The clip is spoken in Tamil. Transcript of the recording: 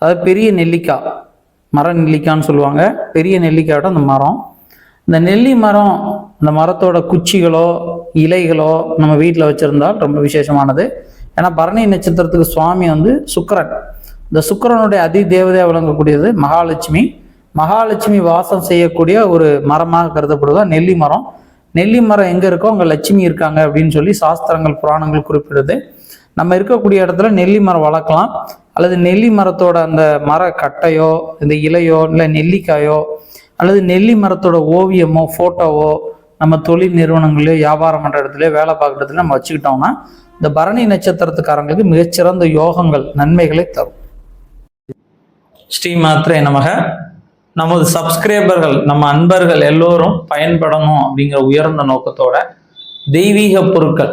அதாவது பெரிய நெல்லிக்காய் மர நெல்லிக்கான்னு சொல்லுவாங்க. பெரிய நெல்லிக்காயோட அந்த மரம். இந்த நெல்லி மரம் அந்த மரத்தோட குச்சிகளோ இலைகளோ நம்ம வீட்டில் வச்சுருந்தால் ரொம்ப விசேஷமானது. ஏன்னா பரணி நட்சத்திரத்துக்கு சுவாமி வந்து சுக்கரன். இந்த சுக்கிரனுடைய அதி தேவதையாக விளங்கக்கூடியது மகாலட்சுமி. மகாலட்சுமி வாசம் செய்யக்கூடிய ஒரு மரமாக கருதப்படுவதா நெல்லி மரம். நெல்லி மரம் எங்கே இருக்கோ அங்கே லட்சுமி இருக்காங்க அப்படின்னு சொல்லி சாஸ்திரங்கள் புராணங்கள் குறிப்பிடுது. நம்ம இருக்கக்கூடிய இடத்துல நெல்லி மரம் வளர்க்கலாம். அல்லது நெல்லி மரத்தோட அந்த மர கட்டையோ இந்த இலையோ இல்லை நெல்லிக்காயோ அல்லது நெல்லி மரத்தோட ஓவியமோ ஃபோட்டோவோ நம்ம தொழில் நிறுவனங்களையோ வியாபாரம் பண்ணுற இடத்துலையோ வேலை பார்க்குற இடத்துல நம்ம வச்சுக்கிட்டோம்னா இந்த பரணி நட்சத்திரத்துக்காரங்களுக்கு மிகச்சிறந்த யோகங்கள் நன்மைகளை தரும். ஸ்ரீ மாத்திரை நமக. நமது சப்ஸ்கிரைபர்கள் நம்ம அன்பர்கள் எல்லோரும் பயன்படணும் அப்படிங்கிற உயர்ந்த நோக்கத்தோட தெய்வீக பொருட்கள்